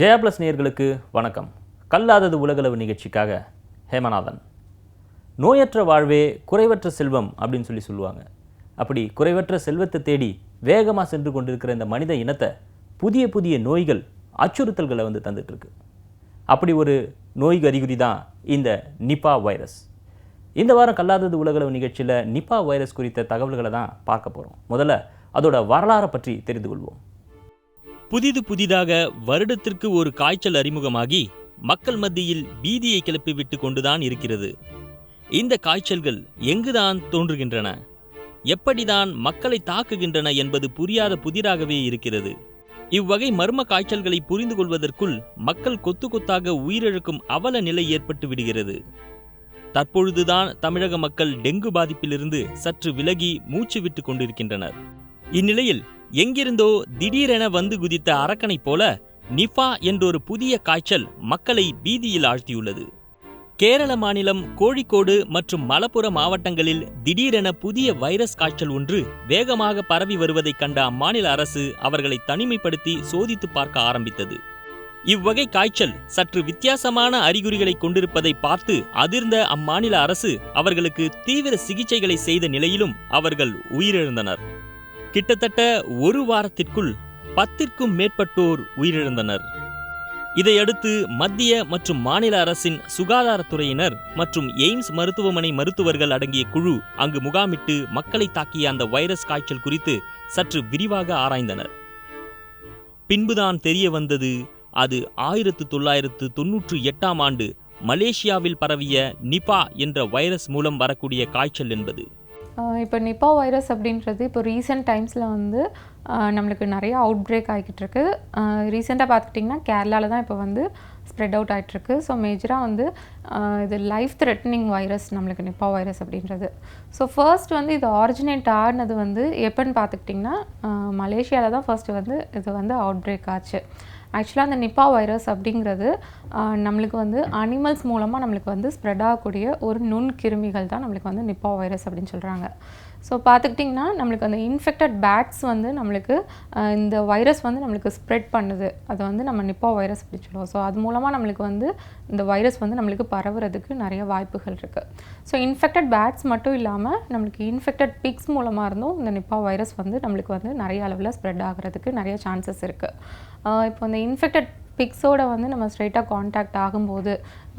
Jaya plus நேர்களுக்கு வணக்கம். கல்லாதது உலகளவு நிகழ்ச்சிக்காக ஹேமநாதன். நோயற்ற வாழ்வே குறைவற்ற செல்வம் அப்படின்னு சொல்லி சொல்லுவாங்க. அப்படி குறைவற்ற செல்வத்தை தேடி வேகமாக சென்று கொண்டிருக்கிற இந்த மனித இனத்தை புதிய புதிய நோய்கள் அச்சுறுத்தல்களை வந்து தந்துட்டுருக்கு. அப்படி ஒரு நோய் அறிகுறி தான் இந்த நிபா வைரஸ். இந்த வாரம் கல்லாதது உலகளவு நிகழ்ச்சியில் நிபா வைரஸ் குறித்த தகவல்களை தான் பார்க்க போகிறோம் முதல்ல அதோட வரலாறை பற்றி தெரிந்து கொள்வோம். புதிது புதிதாக வருடத்திற்கு ஒரு காய்ச்சல் அறிமுகமாகி மக்கள் மத்தியில் பீதியை கிளப்பிவிட்டு கொண்டுதான் இருக்கிறது. இந்த காய்ச்சல்கள் எங்குதான் தோன்றுகின்றன? எப்படிதான் மக்களை தாக்குகின்றன என்பது புரியாத புதிராகவே இருக்கிறது. இவ்வகை மர்ம காய்ச்சல்களை புரிந்து கொள்வதற்குள் மக்கள் கொத்து கொத்தாக உயிரிழக்கும் அவல நிலை ஏற்பட்டு விடுகிறது. தற்பொழுதுதான் தமிழக மக்கள் டெங்கு பாதிப்பிலிருந்து சற்று விலகி மூச்சு விட்டு கொண்டிருக்கின்றனர். இந்நிலையில் எங்கிருந்தோ திடீரென வந்து குதித்த அரக்கனைப் போல நிஃபா என்றொரு புதிய காய்ச்சல் மக்களை பீதியில் ஆழ்த்தியுள்ளது. கேரள மாநிலம் கோழிக்கோடு மற்றும் மலப்புற மாவட்டங்களில் திடீரென புதிய வைரஸ் காய்ச்சல் ஒன்று வேகமாக பரவி வருவதைக் கண்ட அம்மாநில அரசு அவர்களை தனிமைப்படுத்தி சோதித்து பார்க்க ஆரம்பித்தது. இவ்வகை காய்ச்சல் சற்று வித்தியாசமான அறிகுறிகளை கொண்டிருப்பதை பார்த்து அதிர்ந்த அம்மாநில அரசு அவர்களுக்கு தீவிர சிகிச்சைகளை செய்த நிலையிலும் அவர்கள் உயிரிழந்தனர். கிட்டத்தட்ட ஒரு வாரத்திற்குள் பத்திற்கும் மேற்பட்டோர் உயிரிழந்தனர். இதையடுத்து மத்திய மற்றும் மாநில அரசின் சுகாதாரத்துறையினர் மற்றும் எய்ம்ஸ் மருத்துவமனை மருத்துவர்கள் அடங்கிய குழு அங்கு முகாமிட்டு மக்களை தாக்கிய அந்த வைரஸ் காய்ச்சல் குறித்து சற்று விரிவாக ஆராய்ந்தனர். பின்புதான் தெரிய வந்தது அது ஆயிரத்து தொள்ளாயிரத்து தொன்னூற்று எட்டாம் ஆண்டு மலேசியாவில் பரவிய நிபா என்ற வைரஸ் மூலம் வரக்கூடிய காய்ச்சல் என்பது. இப்போ நிப்பா வைரஸ் அப்படின்றது இப்போ ரீசெண்ட் டைம்ஸில் வந்து நம்மளுக்கு நிறைய அவுட் பிரேக் ஆகிக்கிட்டு இருக்கு. ரீசெண்டாக பார்த்துக்கிட்டிங்கன்னா கேரளாவில் தான் இப்போ வந்து ஸ்ப்ரெட் அவுட் ஆகிட்டுருக்கு ஸோ மேஜராக வந்து இது லைஃப் த்ரெட்டனிங் வைரஸ் நம்மளுக்கு நிப்பா வைரஸ் அப்படின்றது. ஸோ ஃபர்ஸ்ட் வந்து இது ஆரிஜினேட் ஆனது வந்து எப்போன்னு பார்த்துக்கிட்டிங்கன்னா மலேசியாவில் தான் ஃபர்ஸ்ட் வந்து இது வந்து அவுட் பிரேக் ஆச்சு. ஆக்சுவலாக அந்த நிப்பா வைரஸ் அப்படிங்கிறது நம்மளுக்கு வந்து அனிமல்ஸ் மூலமாக நம்மளுக்கு வந்து ஸ்ப்ரெட் ஆகக்கூடிய ஒரு நுண்கிருமிகள் தான் நம்மளுக்கு வந்து நிப்பா வைரஸ் அப்படின்னு சொல்கிறாங்க ஸோ பார்த்துக்கிட்டிங்கன்னா நம்மளுக்கு அந்த இன்ஃபெக்டட் பேட்ஸ் வந்து நம்மளுக்கு இந்த வைரஸ் வந்து நம்மளுக்கு ஸ்ப்ரெட் பண்ணுது. அதை வந்து நம்ம நிப்பா வைரஸ் அப்படின்னு சொல்லுவோம். ஸோ அது மூலமாக நம்மளுக்கு வந்து இந்த வைரஸ் வந்து நம்மளுக்கு பரவுறதுக்கு நிறைய வாய்ப்புகள் இருக்குது ஸோ இன்ஃபெக்டட் பேட்ஸ் மட்டும் இல்லாமல் நம்மளுக்கு இன்ஃபெக்டட் பிக்ஸ் மூலமாக இருந்தும் இந்த நிப்பா வைரஸ் வந்து நம்மளுக்கு வந்து நிறைய அளவில் ஸ்ப்ரெட் ஆகிறதுக்கு நிறைய சான்சஸ் இருக்குது இப்போ இந்த இன்ஃபெக்டட் பிக்ஸோட வந்து நம்ம ஸ்ட்ரைட்டாக காண்டாக்ட் ஆகும்போது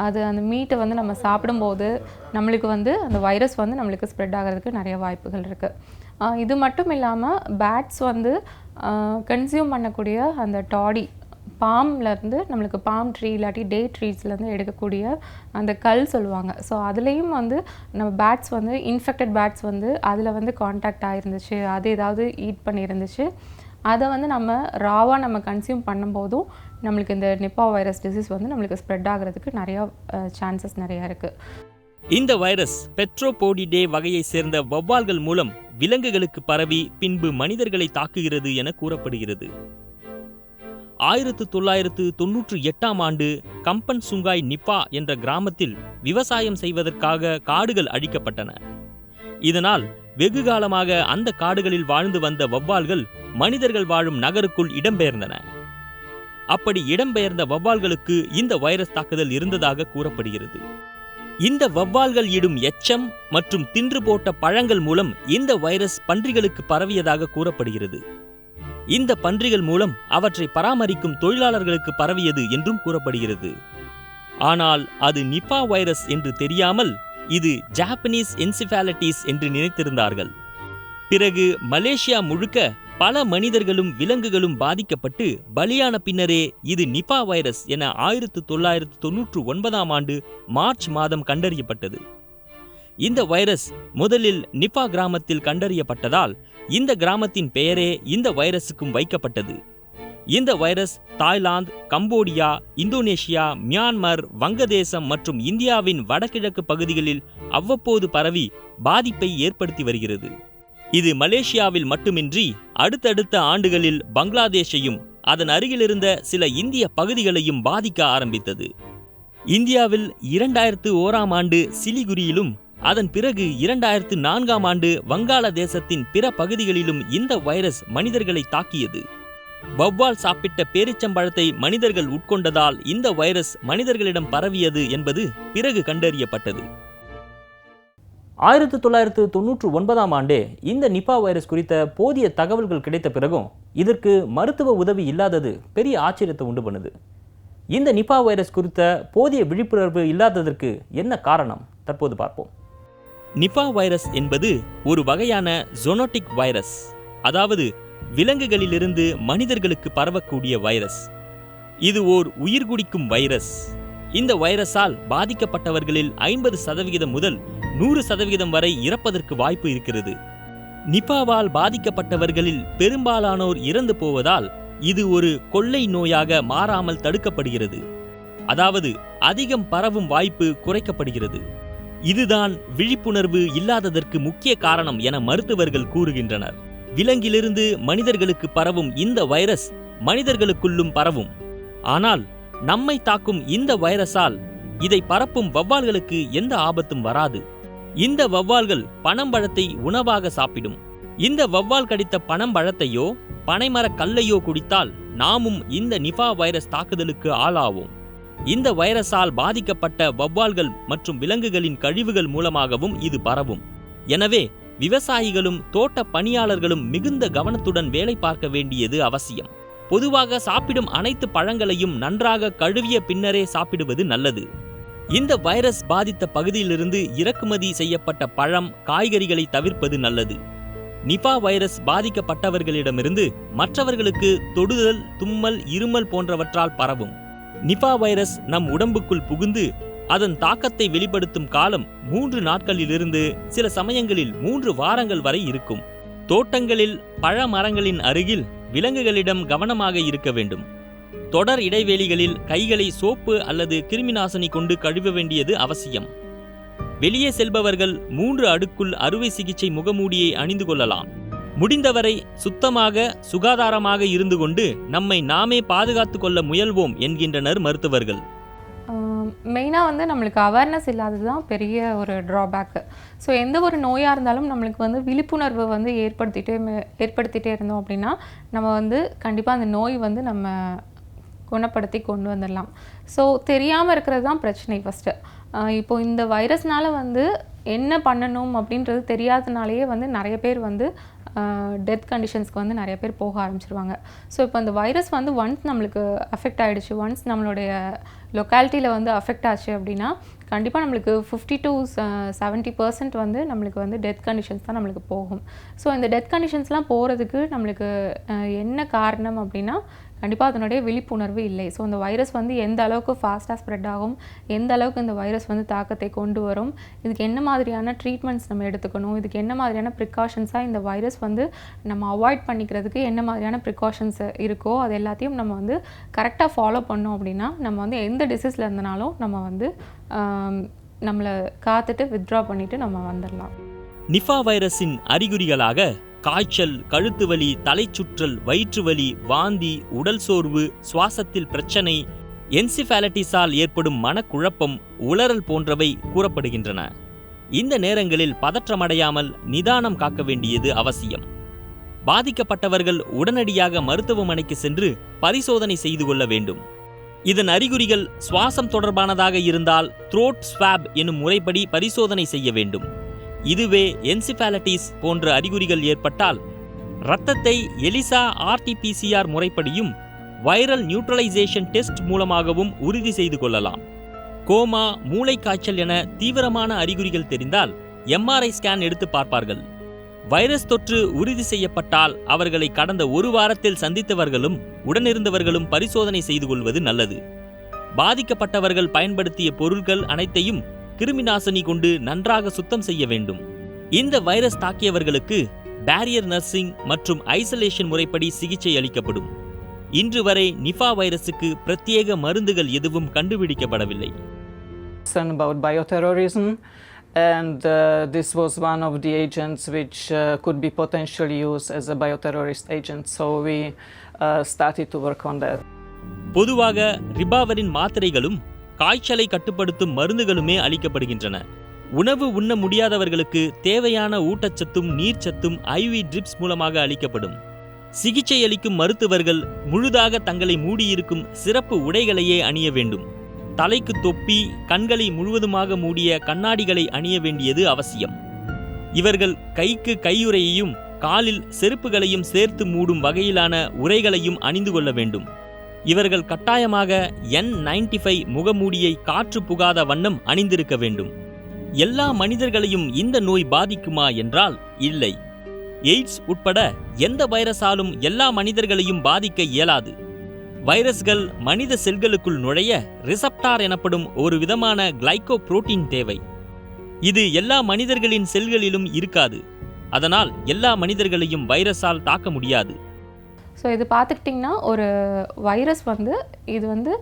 அது அந்த மீட்டை வந்து நம்ம சாப்பிடும்போது நம்மளுக்கு வந்து அந்த வைரஸ் வந்து நம்மளுக்கு ஸ்ப்ரெட் ஆகிறதுக்கு நிறைய வாய்ப்புகள் இருக்குது இது மட்டும் இல்லாமல் பேட்ஸ் வந்து கன்சியூம் பண்ணக்கூடிய அந்த டாடி பாம்லேருந்து நம்மளுக்கு பாம் ட்ரீ இல்லாட்டி டே ட்ரீஸ்லேருந்து எடுக்கக்கூடிய அந்த கல் சொல்லுவாங்க. ஸோ அதுலேயும் வந்து நம்ம பேட்ஸ் வந்து இன்ஃபெக்டட் பேட்ஸ் வந்து அதில் வந்து காண்டாக்ட் ஆகிருந்துச்சு அது ஏதாவது ஈட் பண்ணியிருந்துச்சு. அதை வந்து நம்ம ராவாக நம்ம கன்சியூம் பண்ணும்போதும் நம்மளுக்கு இந்த நிப்பா வைரஸ் டிசீஸ் வந்து நம்மளுக்கு ஸ்ப்ரெட் ஆகிறதுக்கு நிறையா சான்சஸ் நிறையா இருக்குது இந்த வைரஸ் பெட்ரோபோடிடே வகையை சேர்ந்த வௌவால்கள் மூலம் விலங்குகளுக்கு பரவி பின்பு மனிதர்களை தாக்குகிறது என கூறப்படுகிறது. ஆயிரத்து தொள்ளாயிரத்து தொன்னூற்று எட்டாம் ஆண்டு கம்பன் சுங்காய் நிப்பா என்ற கிராமத்தில் விவசாயம் செய்வதற்காக காடுகள் அழிக்கப்பட்டன. இதனால் வெகு காலமாக அந்த காடுகளில் வாழ்ந்து வந்த வௌவால்கள் மனிதர்கள் வாழும் நகருக்குள் இடம்பெயர்ந்தன. அப்படி இடம்பெயர்ந்த வௌவால்களுக்கு இந்த வைரஸ் தாக்குதல் இருந்ததாக கூறப்படுகிறது. இந்த வௌவால்கள் இடும் எச்சம் மற்றும் தின்று போட்ட பழங்கள் மூலம் இந்த வைரஸ் பன்றிகளுக்கு பரவியதாக கூறப்படுகிறது. இந்த பன்றிகள் மூலம் அவற்றை பராமரிக்கும் தொழிலாளர்களுக்கு பரவியது என்றும் கூறப்படுகிறது. ஆனால் அது நிபா வைரஸ் என்று தெரியாமல் இது ஜாப்பனீஸ் என்சிஃபாலிட்டிஸ் என்று நினைத்திருந்தார்கள். பிறகு மலேசியா முழுக்க பல மனிதர்களும் விலங்குகளும் பாதிக்கப்பட்டு பலியான பின்னரே இது நிபா வைரஸ் என ஆயிரத்து தொள்ளாயிரத்து தொன்னூற்று ஒன்பதாம் ஆண்டு மார்ச் மாதம் கண்டறியப்பட்டது. இந்த வைரஸ் முதலில் நிபா கிராமத்தில் கண்டறியப்பட்டதால் இந்த கிராமத்தின் பெயரே இந்த வைரஸுக்கும் வைக்கப்பட்டது. இந்த virus Thailand Cambodia Indonesia Myanmar வங்கதேசம் மற்றும் இந்தியாவின் வடகிழக்கு பகுதிகளில் அவ்வப்போது பரவி பாதிப்பை ஏற்படுத்தி வருகிறது. இது மலேசியாவில் மட்டுமின்றி அடுத்தடுத்த ஆண்டுகளில் பங்களாதேஷையும் அதன் அருகிலிருந்த சில இந்திய பகுதிகளையும் பாதிக்க ஆரம்பித்தது. இந்தியாவில் இரண்டாயிரத்து ஓராம் ஆண்டு சிலிகுரியிலும் அதன் பிறகு இரண்டாயிரத்து நான்காம் ஆண்டு வங்காளதேசத்தின் பிற பகுதிகளிலும் இந்த வைரஸ் மனிதர்களை தாக்கியது. வௌவால் சாப்பிட்ட பேரிச்சம்பழத்தை மனிதர்கள் உட்கொண்டதால் இந்த வைரஸ் மனிதர்களிடம் பரவியது என்பது பிறகு கண்டறியப்பட்டது. ஆயிரத்தி தொள்ளாயிரத்து தொன்னூற்று ஒன்பதாம் ஆண்டே இந்த நிபா வைரஸ் குறித்த போதிய தகவல்கள் கிடைத்த பிறகும் இதற்கு மருத்துவ உதவி இல்லாதது பெரிய ஆச்சரியத்தை உண்டு பண்ணுது. இந்த நிபா வைரஸ் குறித்த போதிய விழிப்புணர்வு இல்லாததற்கு என்ன காரணம்? தற்போது பார்ப்போம். நிபா வைரஸ் என்பது ஒரு வகையான ஜொனோட்டிக் வைரஸ் அதாவது விலங்குகளிலிருந்து மனிதர்களுக்கு பரவக்கூடிய வைரஸ். இது ஓர் உயிர் குடிக்கும் வைரஸ். இந்த வைரஸால் பாதிக்கப்பட்டவர்களில் ஐம்பது சதவிகிதம் முதல் நூறு சதவிகிதம் வரை இறப்பதற்கு வாய்ப்பு இருக்கிறது. நிபாவால் பாதிக்கப்பட்டவர்களில் பெரும்பாலானோர் இறந்து போவதால் இது ஒரு கொள்ளை நோயாக மாறாமல் தடுக்கப்படுகிறது. அதாவது அதிகம் பரவும் வாய்ப்பு குறைக்கப்படுகிறது. இதுதான் விழிப்புணர்வு இல்லாததற்கு முக்கிய காரணம் என மருத்துவர்கள் கூறுகின்றனர். விலங்கிலிருந்து மனிதர்களுக்கு பரவும் இந்த வைரஸ் மனிதர்களுக்குள்ளும் பரவும். ஆனால் நம்மை தாக்கும் இந்த வைரஸால் இதை பரப்பும் வவ்வால்களுக்கு எந்த ஆபத்தும் வராது. இந்த வவ்வால்கள் பனம்பழத்தை உணவாக சாப்பிடும். இந்த வவ்வால் கடித்த பனம்பழத்தையோ பனைமரக் கல்லையோ குடித்தால் நாமும் இந்த நிபா வைரஸ் தாக்குதலுக்கு ஆளாவோம். இந்த வைரஸால் பாதிக்கப்பட்ட வவ்வால்கள் மற்றும் விலங்குகளின் கழிவுகள் மூலமாகவும் இது பரவும். எனவே விவசாயிகளும் தோட்ட பணியாளர்களும் மிகுந்த கவனத்துடன் வேலை பார்க்க வேண்டியது அவசியம். பொதுவாக சாப்பிடும் அனைத்து பழங்களையும் நன்றாக கழுவிய பின்னரே சாப்பிடுவது நல்லது. இந்த வைரஸ் பாதித்த பகுதியிலிருந்து இறக்குமதி செய்யப்பட்ட பழம் காய்கறிகளை தவிர்ப்பது நல்லது. நிபா வைரஸ் பாதிக்கப்பட்டவர்களிடமிருந்து மற்றவர்களுக்கு தொடுதல் தும்மல் இருமல் போன்றவற்றால் பரவும். நிபா வைரஸ் நம் உடம்புக்குள் புகுந்து அதன் தாக்கத்தை வெளிப்படுத்தும் காலம் மூன்று நாட்களிலிருந்து சில சமயங்களில் மூன்று வாரங்கள் வரை இருக்கும். தோட்டங்களில் பழ மரங்களின் அருகில் விலங்குகளிடம் கவனமாக இருக்க வேண்டும். தொடர் இடைவெளிகளில் கைகளை சோப்பு அல்லது கிருமிநாசினி கொண்டு கழுவ வேண்டியது அவசியம். வெளியே செல்பவர்கள் மூன்று அடுக்குள் அறுவை சிகிச்சை முகமூடியை அணிந்து கொள்ளலாம். முடிந்தவரை சுத்தமாக சுகாதாரமாக இருந்து கொண்டு நம்மை நாமே பாதுகாத்துக் கொள்ள முயல்வோம் என்கின்றனர் மருத்துவர்கள். மெயினாக வந்து நம்மளுக்கு அவேர்னஸ் இல்லாதது தான் பெரிய ஒரு ட்ராபேக்கு ஸோ எந்த ஒரு நோயாக இருந்தாலும் நம்மளுக்கு வந்து விழிப்புணர்வை வந்து ஏற்படுத்திட்டே ஏற்படுத்திகிட்டே இருந்தோம் அப்படின்னா நம்ம வந்து கண்டிப்பாக அந்த நோய் வந்து நம்ம குணப்படுத்தி கொண்டு வந்துடலாம். ஸோ தெரியாமல் இருக்கிறது தான் பிரச்சனை ஃபஸ்ட்டு இப்போ இந்த வைரஸ்னால் வந்து என்ன பண்ணணும் அப்படின்றது தெரியாதனாலேயே வந்து நிறைய பேர் வந்து டெத் கண்டிஷன்ஸ்க்கு வந்து நிறைய பேர் போக ஆரம்பிச்சிருவாங்க. ஸோ இப்போ அந்த வைரஸ் வந்து ஒன்ஸ் நம்மளுக்கு அஃபெக்ட் ஆகிடுச்சு ஒன்ஸ் நம்மளுடைய லொக்காலிட்டியில் வந்து அஃபெக்ட் ஆச்சு அப்படின்னா கண்டிப்பாக நம்மளுக்கு ஃபிஃப்டி டு செவன்ட்டி பர்சன்ட் வந்து நம்மளுக்கு வந்து டெத் கண்டிஷன்ஸ் தான் நம்மளுக்கு போகும். ஸோ இந்த டெத் கண்டிஷன்ஸ்லாம் போகிறதுக்கு நம்மளுக்கு என்ன காரணம் அப்படின்னா கண்டிப்பாக அதனுடைய விழிப்புணர்வு இல்லை. ஸோ இந்த வைரஸ் வந்து எந்த அளவுக்கு ஃபாஸ்ட்டாக ஸ்ப்ரெட் ஆகும் எந்த அளவுக்கு இந்த வைரஸ் வந்து தாக்கத்தை கொண்டு வரும் இதுக்கு என்ன மாதிரியான ட்ரீட்மெண்ட்ஸ் நம்ம எடுத்துக்கணும் இதுக்கு என்ன மாதிரியான ப்ரிகாஷன்ஸாக இந்த வைரஸ் வந்து நம்ம அவாய்ட் பண்ணிக்கிறதுக்கு என்ன மாதிரியான ப்ரிகாஷன்ஸ் இருக்கோ அது எல்லாத்தையும் நம்ம வந்து கரெக்டாக ஃபாலோ பண்ணோம் அப்படின்னா நம்ம வந்து எந்த டிசீஸில் இருந்தனாலும் நம்ம வந்து நம்மளை காத்துட்டு வித்ட்ரா பண்ணிவிட்டு நம்ம வந்துடலாம். நிஃபா வைரஸின் அறிகுறிகளாக காய்ச்சல் கழுத்து வலி தலைச்சுற்றல் வயிற்று வலி வாந்தி உடல் சோர்வு சுவாசத்தில் பிரச்சனை என்சிஃபாலிட்டிஸால் ஏற்படும் மனக்குழப்பம் உளறல் போன்றவை கூறப்படுகின்றன. இந்த நேரங்களில் பதற்றமடையாமல் நிதானம் காக்க வேண்டியது அவசியம். பாதிக்கப்பட்டவர்கள் உடனடியாக மருத்துவமனைக்கு சென்று பரிசோதனை செய்து கொள்ள வேண்டும். இதன் அறிகுறிகள் சுவாசம் தொடர்பானதாக இருந்தால் த்ரோட் ஸ்வாப் எனும் முறைப்படி பரிசோதனை செய்ய வேண்டும். இதுவே என்சிபாலிட்டிஸ் போன்ற அறிகுறிகள் ஏற்பட்டால் இரத்தத்தை எலிசா ஆர்டிபிசிஆர் முறைப்படியும் வைரல் நியூட்ரலைசேஷன் டெஸ்ட் மூலமாகவும் உறுதி செய்து கொள்ளலாம். கோமா மூளைக்காய்ச்சல் என தீவிரமான அறிகுறிகள் தெரிந்தால் எம்ஆர்ஐ ஸ்கேன் எடுத்து பார்ப்பார்கள். வைரஸ் தொற்று உறுதி செய்யப்பட்டால் அவர்களை கடந்த ஒரு வாரத்தில் சந்தித்தவர்களும் உடனிருந்தவர்களும் பரிசோதனை செய்து கொள்வது நல்லது. பாதிக்கப்பட்டவர்கள் பயன்படுத்திய பொருட்கள் அனைத்தையும் கிருமிநாசினி கொண்டு நன்றாக சுத்தம் செய்ய வேண்டும் இந்த வைரஸ் தாக்கியவர்களுக்கு பேரியர் நர்சிங் மற்றும் ஐசோலேஷன் முறைப்படி சிகிச்சை அளிக்கப்படும் இன்று வரை நிஃபா வைரஸுக்கு பிரத்யேக மருந்துகள் எதுவும் கண்டுபிடிக்கப்படவில்லை about bioterrorism, and uh, this was one of the agents which uh, could be potentially used as a bioterrorist agent. So we uh, started to work on that. பொதுவாக ரிபாவரின் மாத்திரைகளும் காய்ச்சலை கட்டுப்படுத்தும் மருந்துகளுமே அளிக்கப்படுகின்றன. உணவு உண்ண முடியாதவர்களுக்கு தேவையான ஊட்டச்சத்தும் நீர்ச்சத்தும் ஐவி ட்ரிப்ஸ் மூலமாக அளிக்கப்படும். சிகிச்சை அளிக்கும் மருத்துவர்கள் முழுதாக தங்களை மூடியிருக்கும் சிறப்பு உடைகளையே அணிய வேண்டும். தலைக்கு தொப்பி கண்களை முழுவதுமாக மூடிய கண்ணாடிகளை அணிய வேண்டியது அவசியம். இவர்கள் கைக்கு கையுறையையும் காலில் செருப்புகளையும் சேர்த்து மூடும் வகையிலான உரைகளையும் அணிந்து கொள்ள வேண்டும். இவர்கள் கட்டாயமாக என் நைன்டி ஃபைவ் முகமூடியை காற்று புகாத வண்ணம் அணிந்திருக்க வேண்டும். எல்லா மனிதர்களையும் இந்த நோய் பாதிக்குமா என்றால் இல்லை. எய்ட்ஸ் உட்பட எந்த வைரஸாலும் எல்லா மனிதர்களையும் பாதிக்க இயலாது. வைரஸ்கள் மனித செல்களுக்குள் நுழைய ரிசப்டார் எனப்படும் ஒரு விதமான கிளைகோ புரோட்டீன் தேவை. இது எல்லா மனிதர்களின் செல்களிலும் இருக்காது. அதனால் எல்லா மனிதர்களையும் வைரஸால் தாக்க முடியாது. ஸோ இது பார்த்துக்கிட்டிங்கன்னா ஒரு வைரஸ் வந்து இது வந்து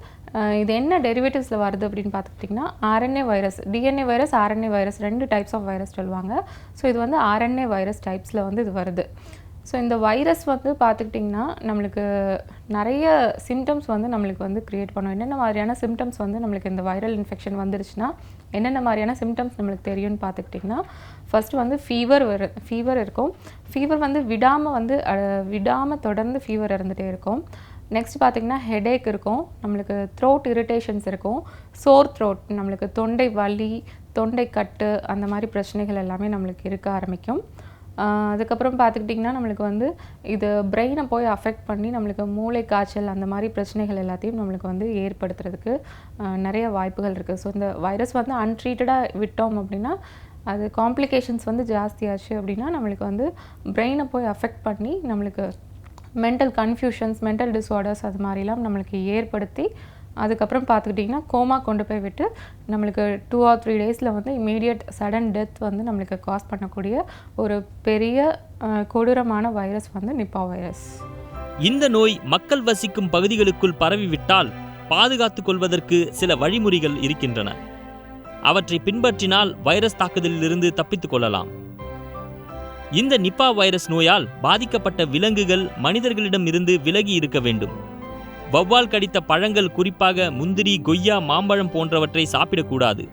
இது என்ன டெரிவேட்டிவ்ஸில் வருது அப்படின்னு பார்த்துக்கிட்டிங்கன்னா RNA virus DNA virus RNA virus ரெண்டு டைப்ஸ் ஆஃப் வைரஸ் சொல்லுவாங்க. ஸோ இது வந்து ஆர்என்ஏ வைரஸ் டைப்ஸில் வந்து இது வருது. ஸோ இந்த வைரஸ் வந்து பார்த்துக்கிட்டிங்கன்னா நம்மளுக்கு நிறைய சிம்டம்ஸ் வந்து நம்மளுக்கு வந்து க்ரியேட் பண்ணும். என்னென்ன மாதிரியான சிம்டம்ஸ் வந்து நம்மளுக்கு இந்த வைரல் இன்ஃபெக்ஷன் வந்துருச்சுன்னா என்னென்ன மாதிரியான சிம்டம்ஸ் நம்மளுக்கு தெரியும்னு பார்த்துக்கிட்டிங்கன்னா ஃபஸ்ட்டு வந்து ஃபீவர் வரு ஃபீவர் இருக்கும். ஃபீவர் வந்து விடாமல் வந்து விடாமல் தொடர்ந்து ஃபீவர் இருந்துகிட்டே இருக்கும். நெக்ஸ்ட் பார்த்திங்கன்னா ஹெடேக் இருக்கும். நம்மளுக்கு த்ரோட் இரிட்டேஷன்ஸ் இருக்கும். சோர் த்ரோட் நம்மளுக்கு தொண்டை வலி தொண்டை கட்டு அந்த மாதிரி பிரச்சனைகள் எல்லாமே நம்மளுக்கு இருக்க ஆரம்பிக்கும். அதுக்கப்புறம் பார்த்துக்கிட்டிங்கன்னா நம்மளுக்கு வந்து இது பிரெயினை போய் அஃபெக்ட் பண்ணி நம்மளுக்கு மூளை காய்ச்சல் அந்த மாதிரி பிரச்சனைகள் எல்லாத்தையும் நம்மளுக்கு வந்து ஏற்படுத்துறதுக்கு நிறைய வாய்ப்புகள் இருக்குது ஸோ இந்த வைரஸ் வந்து அன்ட்ரீட்டடாக விட்டோம் அப்படின்னா அது காம்ப்ளிகேஷன்ஸ் வந்து ஜாஸ்தியாச்சு அப்படின்னா நம்மளுக்கு வந்து பிரெயினை போய் அஃபெக்ட் பண்ணி நம்மளுக்கு மென்டல் கன்ஃபியூஷன்ஸ் மென்டல் டிஸார்டர்ஸ் அது மாதிரிலாம் நம்மளுக்கு ஏற்படுத்தி அதுக்கப்புறம் பார்த்துக்கிட்டிங்கன்னா கோமா கொண்டு போய் விட்டு நம்மளுக்கு டூ ஆர் த்ரீ டேஸில் வந்து இமீடியட் சடன் டெத் வந்து நம்மளுக்கு காஸ் பண்ணக்கூடிய ஒரு பெரிய கொடூரமான வைரஸ் வந்து நிப்பா வைரஸ் இந்த நோய் மக்கள் வசிக்கும் பகுதிகளுக்குள் பரவிவிட்டால் பாதுகாத்துக் கொள்வதற்கு சில வழிமுறைகள் இருக்கின்றன. அவற்றை பின்பற்றினால் வைரஸ் தாக்குதலிலிருந்து தப்பித்துக் கொள்ளலாம். இந்த நிப்பா வைரஸ் நோயால் பாதிக்கப்பட்ட விலங்குகள் மனிதர்களிடம் இருந்து விலகி இருக்க வேண்டும். வௌவால் கடித்த பழங்கள் குறிப்பாக முந்திரி கொய்யா மாம்பழம் போன்றவற்றை சாப்பிடக்கூடாது.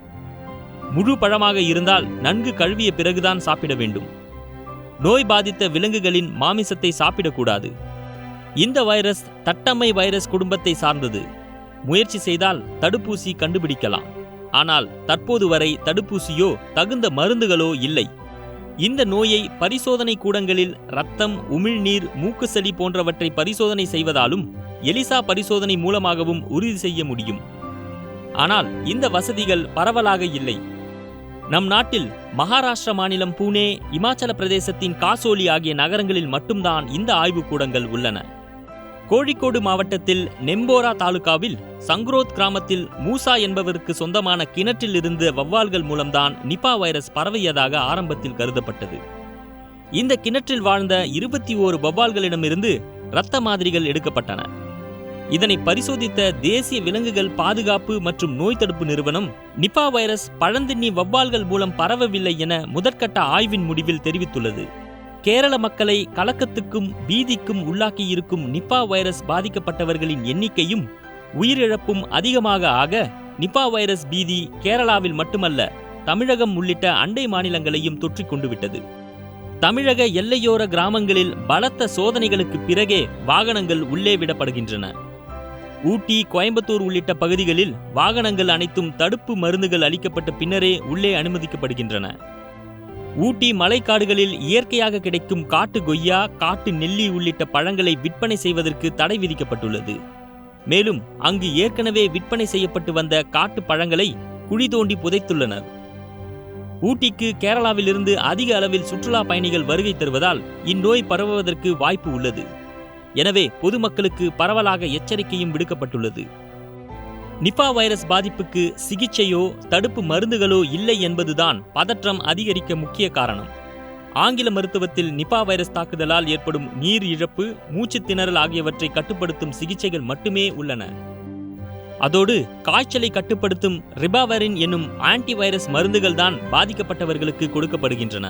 முழு பழமாக இருந்தால் நன்கு கழுவிய பிறகுதான் சாப்பிட வேண்டும். நோய் பாதித்த விலங்குகளின் மாமிசத்தை சாப்பிடக்கூடாது. இந்த வைரஸ் தட்டம்மை வைரஸ் குடும்பத்தை சார்ந்தது. முயற்சி செய்தால் தடுப்பூசி கண்டுபிடிக்கலாம். ஆனால் தற்போது வரை தடுப்பூசியோ தகுந்த மருந்துகளோ இல்லை. இந்த நோயை பரிசோதனை கூடங்களில் ரத்தம் உமிழ்நீர் மூக்குசளி போன்றவற்றை பரிசோதனை செய்வதாலும் எலிசா பரிசோதனை மூலமாகவும் உறுதி செய்ய முடியும். ஆனால் இந்த வசதிகள் பரவலாக இல்லை. நம் நாட்டில் மகாராஷ்டிர மாநிலம் பூனே இமாச்சல பிரதேசத்தின் காசோலி ஆகிய நகரங்களில் மட்டும்தான் இந்த ஆய்வுக்கூடங்கள் உள்ளன. கோழிக்கோடு மாவட்டத்தில் நெம்போரா தாலுகாவில் சங்க்ரோத் கிராமத்தில் மூசா என்பவருக்கு சொந்தமான கிணற்றில் இருந்த வவ்வால்கள் மூலம்தான் நிபா வைரஸ் பரவியதாக ஆரம்பத்தில் கருதப்பட்டது. இந்த கிணற்றில் வாழ்ந்த இருபத்தி ஓரு வவ்வால்களிடமிருந்து இரத்த மாதிரிகள் எடுக்கப்பட்டன. இதனை பரிசோதித்த தேசிய விலங்குகள் பாதுகாப்பு மற்றும் நோய் தடுப்பு நிறுவனம் நிபா வைரஸ் பழந்தின்னி வவ்வால்கள் மூலம் பரவவில்லை என முதற்கட்ட ஆய்வின் முடிவில் தெரிவித்துள்ளது. கேரள மக்களை கலக்கத்துக்கும் பீதிக்கும் உள்ளாக்கியிருக்கும் நிபா வைரஸ் பாதிக்கப்பட்டவர்களின் எண்ணிக்கையும் உயிரிழப்பும் அதிகமாக ஆக நிபா வைரஸ் பீதி கேரளாவில் மட்டுமல்ல தமிழகம் உள்ளிட்ட அண்டை மாநிலங்களையும் தொற்றிக் கொண்டு விட்டது தமிழக எல்லையோர கிராமங்களில் பலத்த சோதனைகளுக்கு பிறகே வாகனங்கள் உள்ளே விடப்படுகின்றன. ஊட்டி கோயம்புத்தூர் உள்ளிட்ட பகுதிகளில் வாகனங்கள் அனைத்தும் தடுப்பு மருந்துகள் அளிக்கப்பட்ட பின்னரே உள்ளே அனுமதிக்கப்படுகின்றன. ஊட்டி மலைக்காடுகளில் இயற்கையாக கிடைக்கும் காட்டு கொய்யா காட்டு நெல்லி உள்ளிட்ட பழங்களை விற்பனை செய்வதற்கு தடை விதிக்கப்பட்டுள்ளது. மேலும் அங்கு ஏற்கனவே விற்பனை செய்யப்பட்டு வந்த காட்டு பழங்களை குழி தோண்டி புதைத்துள்ளனர். ஊட்டிக்கு கேரளாவிலிருந்து அதிக அளவில் சுற்றுலா பயணிகள் வருகை தருவதால் இந்நோய் பரவுவதற்கு வாய்ப்பு உள்ளது. எனவே பொதுமக்களுக்கு பரவலாக எச்சரிக்கையும் விடுக்கப்பட்டுள்ளது. நிபா வைரஸ் பாதிப்புக்கு சிகிச்சையோ தடுப்பு மருந்துகளோ இல்லை என்பதுதான் பதற்றம் அதிகரிக்க முக்கிய காரணம். ஆங்கில மருத்துவத்தில் நிபா வைரஸ் தாக்குதலால் ஏற்படும் நீர் இழப்பு மூச்சு திணறல் ஆகியவற்றை கட்டுப்படுத்தும் சிகிச்சைகள் மட்டுமே உள்ளன. அதோடு காய்ச்சலை கட்டுப்படுத்தும் ரிபாவரின் என்னும் ஆன்டி வைரஸ் மருந்துகள் தான் பாதிக்கப்பட்டவர்களுக்கு கொடுக்கப்படுகின்றன.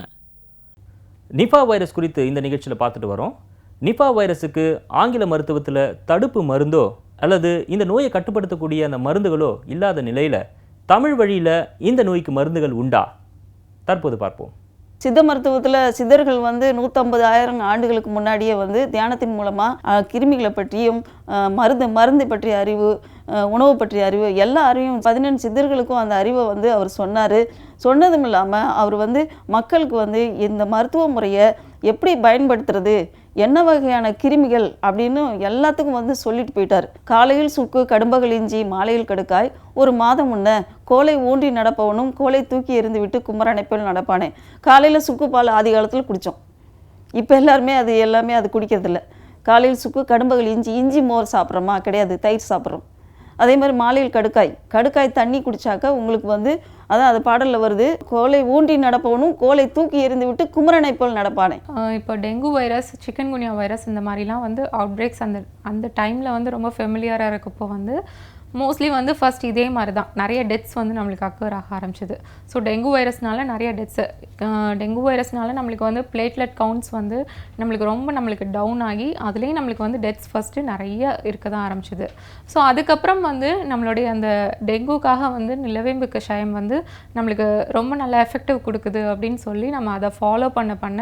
நிபா வைரஸ் குறித்து இந்த நிகழ்ச்சியில் பார்த்துட்டு வரோம். நிபா வைரஸுக்கு ஆங்கில மருத்துவத்தில் தடுப்பு மருந்தோ அல்லது இந்த நோயை கட்டுப்படுத்தக்கூடிய அந்த மருந்துகளோ இல்லாத நிலையில் தமிழ் வழியில் இந்த நோய்க்கு மருந்துகள் உண்டா? தற்போது பார்ப்போம். சித்த மருத்துவத்தில் சித்தர்கள் வந்து நூற்றம்பது ஆயிரம் ஆண்டுகளுக்கு முன்னாடியே வந்து தியானத்தின் மூலமாக கிருமிகளை பற்றியும் மருந்து மருந்து பற்றிய அறிவு உணவு பற்றிய அறிவு எல்லா அறிவும் பதினெண்டு சித்தர்களுக்கும் அந்த அறிவை வந்து அவர் சொன்னார். சொன்னதும் இல்லாமல் அவர் வந்து மக்களுக்கு வந்து இந்த மருத்துவ முறையை எப்படி பயன்படுத்துறது என்ன வகையான கிருமிகள் அப்படின்னு எல்லாத்துக்கும் வந்து சொல்லிட்டு போயிட்டார். காலையில் சுக்கு கடும்பகல் இஞ்சி மாலையில் கடுக்காய் ஒரு மாதம் முன்ன கோலை ஊன்றி நடப்பவனும் கோலை தூக்கி எறிந்து விட்டு குமரணைப்பில் நடப்பானே. காலையில் சுக்கு பால் ஆதி காலத்தில் குடித்தோம் இப்போ எல்லாருமே அது எல்லாமே அது குடிக்கிறதில்ல. காலையில் சுக்கு கடும்பகல் இஞ்சி இஞ்சி மோர் சாப்பிட்றோமா? கிடையாது தயிர் சாப்பிட்றோம். அதே மாதிரி மாலையில் கடுக்காய். கடுக்காய் தண்ணி குடித்தாக்க உங்களுக்கு வந்து அதான் அது பாடலில் வருது கோலை ஊண்டி நடப்பவனும் கோலை தூக்கி எறிந்து விட்டு குமரனை போல் நடப்பானே. இப்போ dengue virus chikungunya virus இந்த மாதிரிலாம் வந்து அவுட் பிரேக்ஸ் அந்த அந்த டைமில் வந்து ரொம்ப ஃபெமிலியராக இருக்கப்போ வந்து மோஸ்ட்லி வந்து ஃபர்ஸ்ட் இதே மாதிரி தான் நிறைய டெத்ஸ் வந்து நம்மளுக்கு அக்கர் ஆக ஆரம்பிச்சது. ஸோ டெங்கு வைரஸ்னால நிறைய டெத்ஸு டெங்கு வைரஸ்னால நம்மளுக்கு வந்து பிளேட்லெட் கவுண்ட்ஸ் வந்து நம்மளுக்கு ரொம்ப நம்மளுக்கு டவுன் ஆகி அதுலேயும் நம்மளுக்கு வந்து டெத்ஸ் ஃபஸ்ட்டு நிறைய இருக்க தான் ஆரம்பிச்சது. ஸோ அதுக்கப்புறம் வந்து நம்மளுடைய அந்த டெங்குக்காக வந்து நிலவேம்பு கஷாயம் வந்து நம்மளுக்கு ரொம்ப நல்ல எஃபெக்டிவ் கொடுக்குது அப்படின்னு சொல்லி நம்ம அதை ஃபாலோ பண்ண பண்ண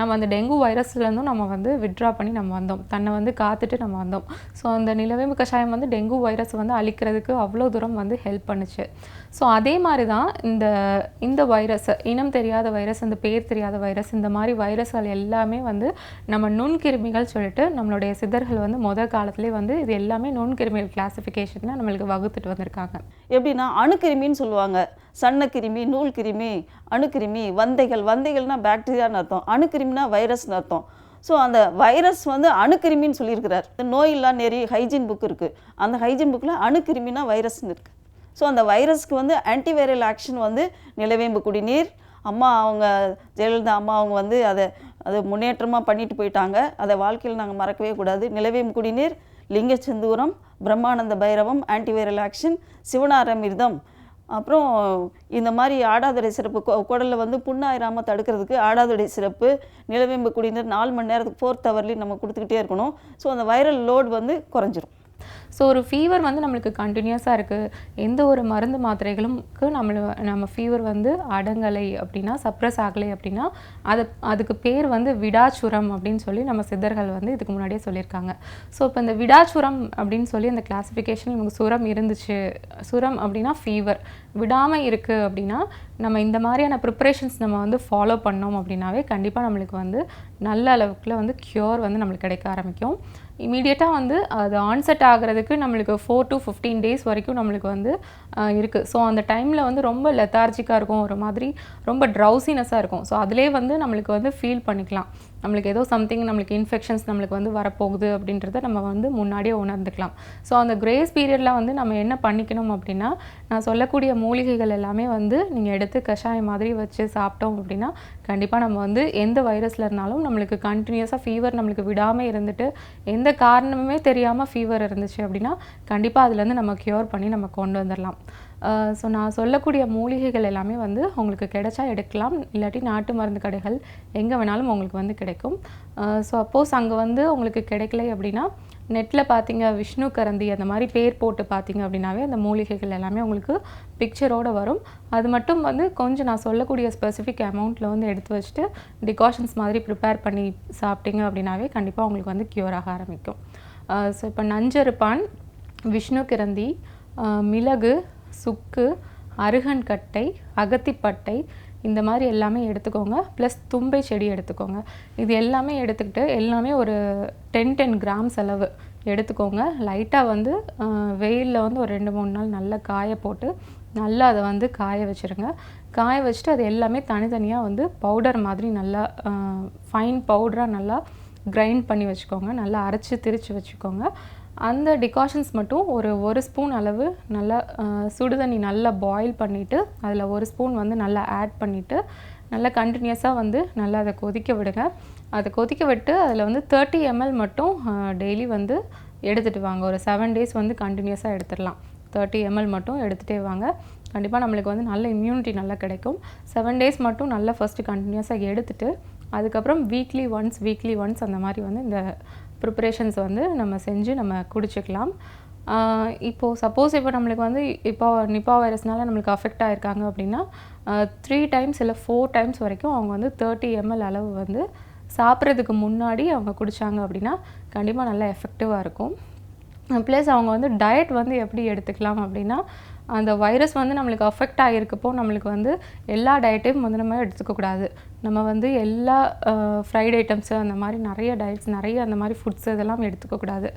நம்ம அந்த டெங்கு வைரஸ்லேருந்தும் நம்ம வந்து விட்ரா பண்ணி நம்ம வந்தோம். தன்னை வந்து காத்துட்டு நம்ம வந்தோம். ஸோ அந்த நிலவேம்பு கஷாயம் வந்து டெங்கு வைரஸ் வந்து வைக்கிறதுக்கு அவ்வளோ தூரம் வந்து ஹெல்ப் பண்ணுச்சு. ஸோ அதே மாதிரி தான் இந்த இந்த வைரஸ் இனம் தெரியாத வைரஸ் இந்த பேர் தெரியாத வைரஸ் இந்த மாதிரி வைரஸ்கள் எல்லாமே வந்து நம்ம நுண்கிருமிகள் சொல்லிட்டு நம்மளுடைய சித்தர்கள் வந்து முத காலத்திலே வந்து இது எல்லாமே நுண்கிருமிகள் கிளாசிஃபிகேஷனில் நம்மளுக்கு வகுத்துட்டு வந்திருக்காங்க. எப்படின்னா அணுக்கிருமின்னு சொல்லுவாங்க. சன்னக்கிருமி நூல் கிருமி அணுக்கிருமி வந்தைகள். வந்தைகள்னா பாக்டீரியான்னு அர்த்தம். அணுக்கிருமினா வைரஸ்னு அர்த்தம். ஸோ அந்த வைரஸ் வந்து அணுக்கிருமின்னு சொல்லியிருக்கிறார். இந்த நோயில்லா நெறி ஹைஜீன் புக் இருக்குது அந்த ஹைஜீன் புக்கில் அணுக்கிருமினா வைரஸ்னு இருக்குது ஸோ அந்த வைரஸ்க்கு வந்து ஆன்டிவைரல் ஆக்ஷன் வந்து நிலவேம்பு குடிநீர். அம்மா அவங்க ஜெயலலிதா அம்மா அவங்க வந்து அதை அது முன்னேற்றமாக பண்ணிட்டு போயிட்டாங்க. அதை வாழ்க்கையில் நாங்கள் மறக்கவே கூடாது. நிலவேம்பு குடிநீர் லிங்கச்செந்தூரம் பிரம்மானந்த பைரவம் ஆன்டிவைரல் ஆக்ஷன் சிவனாரமிர்தம். அப்புறம் இந்த மாதிரி ஆடாதுடை சிறப்பு கொ- வந்து புண்ணாயிராமல் தடுக்கிறதுக்கு ஆடாதுடை சிறப்பு நிலவேம்பு குடிநீர் நாலு மணி நேரத்துக்கு ஃபோர்த் ஹவர்லேயும் நம்ம கொடுத்துக்கிட்டே இருக்கணும். ஸோ அந்த வைரல் லோட் வந்து குறைஞ்சிரும். ஸோ ஒரு ஃபீவர் வந்து நம்மளுக்கு கண்டினியூஸாக இருக்குது எந்த ஒரு மருந்து மாத்திரைகளுக்கு நம்மள நம்ம ஃபீவர் வந்து அடங்கலை அப்படின்னா சப்ரஸ் ஆகலை அப்படின்னா அது அதுக்கு பேர் வந்து விடாச்சுரம் அப்படின்னு சொல்லி நம்ம சித்தர்கள் வந்து இதுக்கு முன்னாடியே சொல்லியிருக்காங்க. ஸோ இப்போ இந்த விடாச்சுரம் அப்படின்னு சொல்லி அந்த கிளாஸிஃபிகேஷன் நமக்கு சுரம் இருந்துச்சு. சுரம் அப்படின்னா ஃபீவர் விடாமல் இருக்குது அப்படின்னா நம்ம இந்த மாதிரியான ப்ரிப்பரேஷன்ஸ் நம்ம வந்து ஃபாலோ பண்ணோம் அப்படின்னாவே கண்டிப்பாக நம்மளுக்கு வந்து நல்ல அளவுக்குள்ள வந்து க்யூர் வந்து நம்மளுக்கு கிடைக்க ஆரம்பிக்கும். இமீடியட்டாக வந்து அது ஆன்செட் ஆகிறதுக்கு நம்மளுக்கு ஃபோர் டு ஃபிஃப்டீன் டேஸ் வரைக்கும் நம்மளுக்கு வந்து இருக்குது ஸோ அந்த டைமில் வந்து ரொம்ப லெத்தார்ஜிக்காக இருக்கும். ஒரு மாதிரி ரொம்ப ட்ரௌசினஸாக இருக்கும். ஸோ அதிலே வந்து நம்மளுக்கு வந்து ஃபீல் பண்ணிக்கலாம். நம்மளுக்கு ஏதோ சம்திங் நம்மளுக்கு இன்ஃபெக்ஷன்ஸ் நம்மளுக்கு வந்து வரப்போகுது அப்படின்றத நம்ம வந்து முன்னாடியே உணர்ந்துக்கலாம். ஸோ அந்த கிரேஸ் பீரியடில் வந்து நம்ம என்ன பண்ணிக்கணும் அப்படின்னா நான் சொல்லக்கூடிய மூலிகைகள் எல்லாமே வந்து நீங்கள் எடுத்து கஷாயம் மாதிரி வச்சு சாப்பிட்டோம் அப்படின்னா கண்டிப்பாக நம்ம வந்து எந்த வைரஸில் இருந்தாலும் நம்மளுக்கு கண்டினியூஸாக ஃபீவர் நம்மளுக்கு விடாமல் இருந்துட்டு எந்த காரணமுமே தெரியாமல் ஃபீவர் இருந்துச்சு அப்படின்னா கண்டிப்பாக அதுலேருந்து நம்ம க்யூர் பண்ணி நம்ம கொண்டு வந்துடலாம் ஸோ நான் சொல்லக்கூடிய மூலிகைகள் எல்லாமே வந்து உங்களுக்கு கிடைச்சா எடுக்கலாம். இல்லாட்டி நாட்டு மருந்து கடைகள் எங்கே வேணாலும் உங்களுக்கு வந்து கிடைக்கும். ஸோ அப்போஸ் அங்கே வந்து உங்களுக்கு கிடைக்கல அப்படின்னா நெட்டில் பார்த்தீங்க விஷ்ணு கரந்தி அந்த மாதிரி பேர் போட்டு பார்த்தீங்க அப்படின்னாவே அந்த மூலிகைகள் எல்லாமே உங்களுக்கு பிக்சரோடு வரும். அது மட்டும் வந்து கொஞ்சம் நான் சொல்லக்கூடிய ஸ்பெசிஃபிக் அமௌண்ட்டில் வந்து எடுத்து வச்சுட்டு டிகாஷன்ஸ் மாதிரி ப்ரிப்பேர் பண்ணி சாப்பிட்டீங்க அப்படின்னாவே கண்டிப்பாக உங்களுக்கு வந்து க்யூர் ஆக ஆரம்பிக்கும். ஸோ இப்போ நஞ்சருப்பான் விஷ்ணு கிரந்தி மிளகு சுக்கு அருகன்கட்டை அகத்திப்பட்டை இந்த மாதிரி எல்லாமே எடுத்துக்கோங்க. ப்ளஸ் தும்பை செடி எடுத்துக்கோங்க. இது எல்லாமே எடுத்துக்கிட்டு எல்லாமே ஒரு டென் டென் கிராம்ஸ் அளவு எடுத்துக்கோங்க. லைட்டாக வந்து வெயிலில் வந்து ஒரு ரெண்டு மூணு நாள் நல்லா காய போட்டு நல்லா அதை வந்து காய வச்சுருங்க. காய வச்சுட்டு அது எல்லாமே தனித்தனியாக வந்து பவுடர் மாதிரி நல்லா ஃபைன் பவுடராக நல்லா கிரைண்ட் பண்ணி வச்சுக்கோங்க. நல்லா அரைச்சி திரித்து வச்சுக்கோங்க. அந்த டிகாஷன்ஸ் மட்டும் ஒரு ஒரு ஸ்பூன் அளவு நல்லா சுடுதண்ணி நல்லா பாயில் பண்ணிவிட்டு அதில் ஒரு ஸ்பூன் வந்து நல்லா ஆட் பண்ணிவிட்டு நல்லா கண்டினியூஸாக வந்து நல்லா அதை கொதிக்க விடுங்க. அதை கொதிக்க விட்டு அதில் வந்து தேர்ட்டி எம்எல் மட்டும் டெய்லி வந்து எடுத்துகிட்டு வாங்க. ஒரு செவன் டேஸ் வந்து கண்டினியூஸாக எடுத்துடலாம். தேர்ட்டி எம்எல் மட்டும் எடுத்துகிட்டே வாங்க. கண்டிப்பாக நம்மளுக்கு வந்து நல்ல இம்யூனிட்டி நல்லா கிடைக்கும். செவன் டேஸ் மட்டும் நல்லா ஃபஸ்ட்டு கண்டினியூஸாக எடுத்துகிட்டு அதுக்கப்புறம் வீக்லி ஒன்ஸ் வீக்லி ஒன்ஸ் அந்த மாதிரி வந்து இந்த ப்ரிப்பரேஷன்ஸ் வந்து நம்ம செஞ்சு நம்ம குடிச்சிக்கலாம். இப்போது சப்போஸ் இப்போ நம்மளுக்கு வந்து இப்போ நிப்பா வைரஸ்னால நம்மளுக்கு அஃபெக்ட் ஆகிருக்காங்க அப்படின்னா த்ரீ டைம்ஸ் இல்லை ஃபோர் டைம்ஸ் வரைக்கும் அவங்க வந்து தேர்ட்டி எம்எல் அளவு வந்து சாப்பிட்றதுக்கு முன்னாடி அவங்க குடித்தாங்க அப்படின்னா கண்டிப்பாக நல்லா எஃபெக்டிவாக இருக்கும். ப்ளஸ் அவங்க வந்து டயட் வந்து எப்படி எடுத்துக்கலாம் அப்படின்னா அந்த வைரஸ் வந்து நம்மளுக்கு அஃபெக்ட் ஆகிருக்கப்போ நம்மளுக்கு வந்து எல்லா டயட்டையும் வந்து நம்ம எடுத்துக்கக்கூடாது நம்ம வந்து எல்லா ஃப்ரைட் ஐட்டம்ஸு அந்த மாதிரி நிறைய டயட்ஸ் நிறைய அந்த மாதிரி ஃபுட்ஸ் இதெல்லாம் எடுத்துக்கக்கூடாது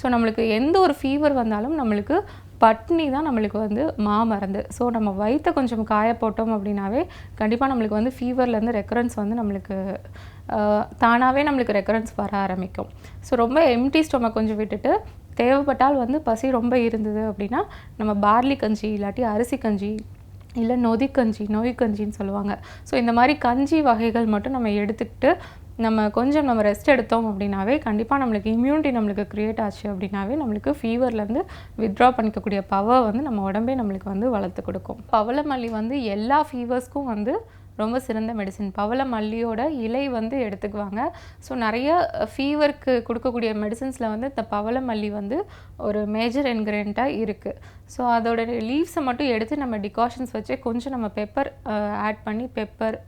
ஸோ நம்மளுக்கு எந்த ஒரு ஃபீவர் வந்தாலும் நம்மளுக்கு பட்னி தான் நம்மளுக்கு வந்து மாமருந்து ஸோ நம்ம வயிற்ற கொஞ்சம் காய போட்டோம் அப்படின்னாவே கண்டிப்பாக நம்மளுக்கு வந்து ஃபீவர்லேருந்து ரெக்கரன்ஸ் வந்து நம்மளுக்கு தானாகவே நம்மளுக்கு ரெக்கரன்ஸ் வர ஆரம்பிக்கும். ஸோ ரொம்ப எம்டி ஸ்டொமக் கொஞ்சம் விட்டுட்டு தேவைப்பட்டால் வந்து பசி ரொம்ப இருந்தது அப்படின்னா நம்ம பார்லி கஞ்சி இல்லாட்டி அரிசி கஞ்சி இல்லை நொதி கஞ்சி நொய் கஞ்சின்னு சொல்லுவாங்க. ஸோ இந்த மாதிரி கஞ்சி வகைகள் மட்டும் நம்ம எடுத்துக்கிட்டு நம்ம கொஞ்சம் நம்ம ரெஸ்ட் எடுத்தோம் அப்படின்னாவே கண்டிப்பாக நம்மளுக்கு இம்யூனிட்டி நம்மளுக்கு க்ரியேட் ஆச்சு அப்படின்னாவே நம்மளுக்கு ஃபீவர்லேருந்து வித்ட்ரா பண்ணிக்கக்கூடிய பவர் வந்து நம்ம உடம்பே நம்மளுக்கு வந்து வளர்த்து கொடுக்கும். பவளமல்லி வந்து எல்லா ஃபீவர்ஸ்க்கும் வந்து ரொம்ப சிறந்த மெடிசின் பவள மல்லியோட இலை வந்து எடுத்துக்குவாங்க. ஸோ நிறைய ஃபீவருக்கு கொடுக்கக்கூடிய மெடிசின்ஸில் வந்து இந்த பவள மல்லி வந்து ஒரு மேஜர் இன்க்ரீடியண்ட்டாக இருக்குது ஸோ அதோட லீவ்ஸை மட்டும் எடுத்து நம்ம டிகாஷன்ஸ் வச்சு கொஞ்சம் நம்ம பெப்பர் ஆட் பண்ணி பெப்பர்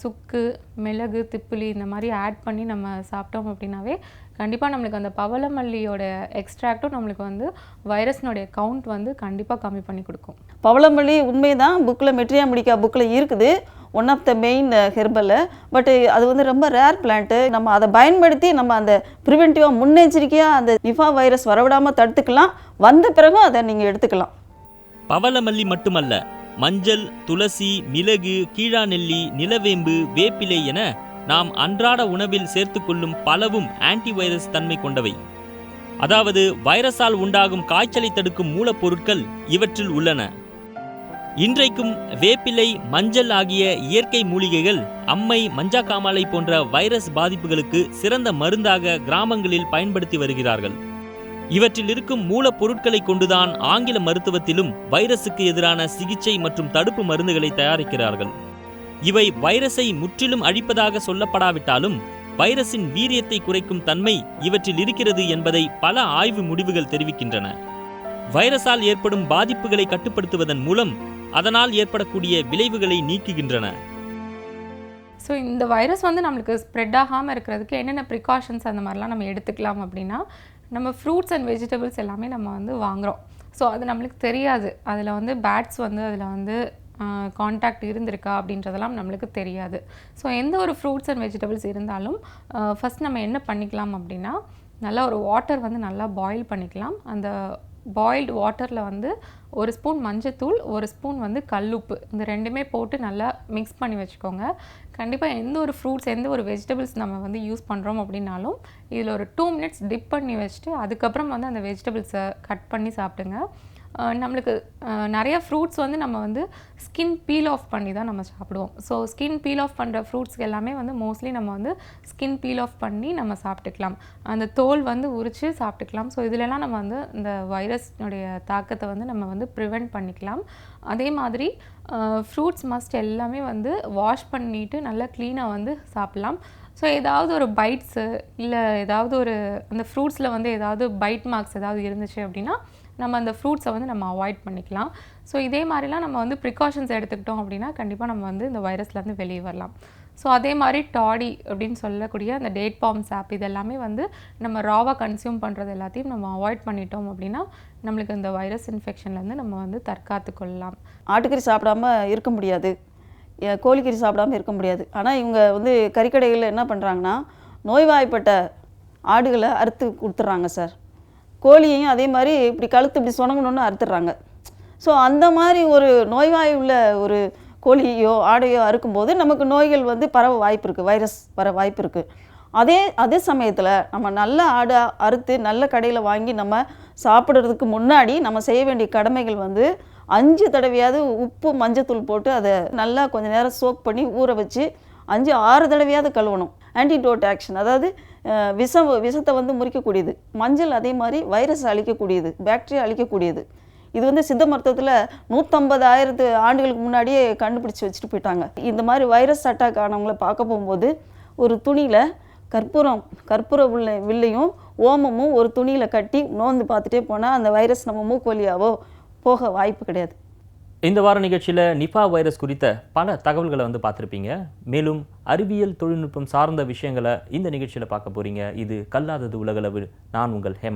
சுக்கு மிளகு திப்பிலி இந்த மாதிரி ஆட் பண்ணி நம்ம சாப்பிட்டோம் அப்படின்னாவே கண்டிப்பாக நம்மளுக்கு அந்த பவளமல்லியோட எக்ஸ்ட்ராக்டும் நம்மளுக்கு வந்து வைரஸ்னுடைய கவுண்ட் வந்து கண்டிப்பாக கம்மி பண்ணி கொடுக்கும். பவளமல்லி உண்மைதான். புக்கில் மெட்ரியா மெடிக்கா புக்கில் இருக்குது. One of the main herbal but அது வந்து ரொம்ப ரேர் பிளான்ட்டு நம்ம அதை பயன்படுத்தி நம்ம அந்த ப்ரிவென்டிவாக முன்னெச்சரிக்கையாக அந்த நிஃபா வைரஸ் வரவிடாமல் தடுத்துக்கலாம். வந்த பிறகும் அதை நீங்கள் எடுத்துக்கலாம். பவளமல்லி மட்டுமல்ல மஞ்சள் துளசி மிளகு கீழாநெல்லி நிலவேம்பு வேப்பிலை என நாம் அன்றாட உணவில் சேர்த்துக்கொள்ளும் பலவும் ஆன்டிவைரஸ் தன்மை கொண்டவை. அதாவது வைரஸால் உண்டாகும் காய்ச்சலை தடுக்கும் மூலப்பொருட்கள் இவற்றில் உள்ளன. இன்றைக்கும் வேப்பிலை மஞ்சள் ஆகிய இயற்கை மூலிகைகள் அம்மை மஞ்சா காமாலை போன்ற வைரஸ் பாதிப்புகளுக்கு சிறந்த மருந்தாக கிராமங்களில் பயன்படுத்தி வருகிறார்கள். இவற்றில் இருக்கும் மூலப்பொருட்களை கொண்டுதான் ஆங்கில மருத்துவத்திலும் வைரசுக்கு எதிரான சிகிச்சை மற்றும் தடுப்பு மருந்துகளை தயாரிக்கிறார்கள். இவை வைரஸை முற்றிலும் அழிப்பதாக சொல்லப்படாவிட்டாலும் வைரஸின் வீரியத்தை குறைக்கும் தன்மை இவற்றில் இருக்கிறது என்பதை பல ஆய்வு முடிவுகள் தெரிவிக்கின்றன. வைரஸால் ஏற்படும் பாதிப்புகளை கட்டுப்படுத்துவதன் மூலம் அதனால் ஏற்படக்கூடிய விளைவுகளை நீக்குகின்றன. ஸோ இந்த வைரஸ் வந்து நம்மளுக்கு ஸ்ப்ரெட் ஆகாமல் இருக்கிறதுக்கு என்னென்ன ப்ரிகாஷன்ஸ் அந்த மாதிரிலாம் நம்ம எடுத்துக்கலாம் அப்படின்னா நம்ம ஃப்ரூட்ஸ் அண்ட் வெஜிடபிள்ஸ் எல்லாமே நம்ம வந்து வாங்குகிறோம் ஸோ அது நம்மளுக்கு தெரியாது. அதில் வந்து பேட்ஸ் வந்து அதில் வந்து காண்டாக்ட் இருந்திருக்கா அப்படின்றதெல்லாம் நம்மளுக்கு தெரியாது. ஸோ எந்த ஒரு ஃப்ரூட்ஸ் அண்ட் வெஜிடபிள்ஸ் இருந்தாலும் ஃபஸ்ட் நம்ம என்ன பண்ணிக்கலாம் அப்படின்னா நல்லா ஒரு வாட்டர் வந்து நல்லா பாயில் பண்ணிக்கலாம். அந்த பாயில்டு வாட்டரில் வந்து ஒரு ஸ்பூன் மஞ்சத்தூள் ஒரு ஸ்பூன் வந்து கல்லுப்பு. இந்த ரெண்டுமே போட்டு நல்லா மிக்ஸ் பண்ணி வச்சுக்கோங்க. கண்டிப்பாக எந்த ஒரு ஃப்ரூட்ஸ் எந்த ஒரு வெஜிடபிள்ஸ் நம்ம வந்து யூஸ் பண்ணுறோம் அப்படின்னாலும் இதில் ஒரு டூ மினிட்ஸ் டிப் பண்ணி வச்சுட்டு அதுக்கப்புறம் வந்து அந்த வெஜிடபிள்ஸை கட் பண்ணி சாப்பிடுங்க. நம்மளுக்கு நிறைய ஃப்ரூட்ஸ் வந்து நம்ம வந்து ஸ்கின் பீல் ஆஃப் பண்ணி தான் நம்ம சாப்பிடுவோம். ஸோ ஸ்கின் பீல் ஆஃப் பண்ணுற ஃப்ரூட்ஸ்க்கு எல்லாமே வந்து மோஸ்ட்லி நம்ம வந்து ஸ்கின் பீல் ஆஃப் பண்ணி நம்ம சாப்பிட்டுக்கலாம். அந்த தோல் வந்து உரித்து சாப்பிட்டுக்கலாம். ஸோ இதிலெல்லாம் நம்ம வந்து இந்த வைரஸ்னுடைய தாக்கத்தை வந்து நம்ம வந்து ப்ரிவெண்ட் பண்ணிக்கலாம். அதே மாதிரி ஃப்ரூட்ஸ் மஸ்ட் எல்லாமே வந்து வாஷ் பண்ணிவிட்டு நல்லா க்ளீனாக வந்து சாப்பிட்லாம். ஸோ ஏதாவது ஒரு பைட்ஸு இல்லை ஏதாவது ஒரு அந்த ஃப்ரூட்ஸில் வந்து ஏதாவது பைட் மார்க்ஸ் ஏதாவது இருந்துச்சு அப்படின்னா நம்ம அந்த ஃப்ரூட்ஸை வந்து நம்ம அவாய்ட் பண்ணிக்கலாம். ஸோ இதே மாதிரிலாம் நம்ம வந்து ப்ரிகாஷன்ஸ் எடுத்துக்கிட்டோம் அப்படின்னா கண்டிப்பாக நம்ம வந்து இந்த வைரஸ்லேருந்து வெளியே வரலாம். ஸோ அதே மாதிரி டாடி அப்படின்னு சொல்லக்கூடிய அந்த டேட் பாம்ஸ் ஆப் இதெல்லாமே வந்து நம்ம ராவாக கன்சியூம் பண்ணுறது எல்லாத்தையும் நம்ம அவாய்ட் பண்ணிட்டோம் அப்படின்னா நம்மளுக்கு இந்த வைரஸ் இன்ஃபெக்ஷன்லேருந்து நம்ம வந்து தற்காத்து கொள்ளலாம். ஆட்டுக்கறி சாப்பிடாம இருக்க முடியாது. கோழிக்கறி சாப்பிடாம இருக்க முடியாது. ஆனால் இவங்க வந்து கறிக்கடைகளில் என்ன பண்ணுறாங்கன்னா நோய்வாய்ப்பட்ட ஆடுகளை அறுத்து கொடுத்துட்றாங்க சார் கோழியையும் அதே மாதிரி இப்படி கழுத்து இப்படி சொனங்கணுன்னு அறுத்துடுறாங்க. ஸோ அந்த மாதிரி ஒரு நோய்வாய் உள்ள ஒரு கோழியோ ஆடையோ அறுக்கும்போது நமக்கு நோய்கள் வந்து பரவ வாய்ப்பு இருக்குது வைரஸ் வர வாய்ப்பு இருக்குது அதே அதே சமயத்தில் நம்ம நல்ல ஆடை அறுத்து நல்ல கடையில் வாங்கி நம்ம சாப்பிட்றதுக்கு முன்னாடி நம்ம செய்ய வேண்டிய கடமைகள் வந்து அஞ்சு தடவையாவது உப்பு மஞ்சத்தூள் போட்டு அதை நல்லா கொஞ்சம் நேரம் சோக் பண்ணி ஊற வச்சு அஞ்சு ஆறு தடவையாவது கழுவணும். ஆன்டிடோட் ஆக்ஷன் அதாவது விஷம் விஷத்தை வந்து முறிக்கக்கூடியது. மஞ்சள் அதே மாதிரி வைரஸ் அழிக்கக்கூடியது பாக்டீரியா அழிக்கக்கூடியது. இது வந்து சித்த மருத்துவத்தில் நூற்றம்பதாயிரத்து ஆண்டுகளுக்கு முன்னாடியே கண்டுபிடிச்சி வச்சுட்டு போயிட்டாங்க. இந்த மாதிரி வைரஸ் அட்டாக் ஆனவங்களை பார்க்க போகும்போது ஒரு துணியில் கற்பூரம் கற்பூர வில்லை வில்லையும் ஓமமும் ஒரு துணியில் கட்டி நோந்து பார்த்துட்டே போனால் அந்த வைரஸ் நம்ம மூக்கு வழியாவோ போக வாய்ப்பு கிடையாது. இந்த வார நிகழ்ச்சியில் நிபா வைரஸ் குறித்த பல தகவல்களை வந்து பார்த்துருப்பீங்க. மேலும் அறிவியல் தொழில்நுட்பம் சார்ந்த விஷயங்களை இந்த நிகழ்ச்சியில் பார்க்க போறீங்க. இது கல்லாதது உலகளவு நான் உங்கள் ஹேமா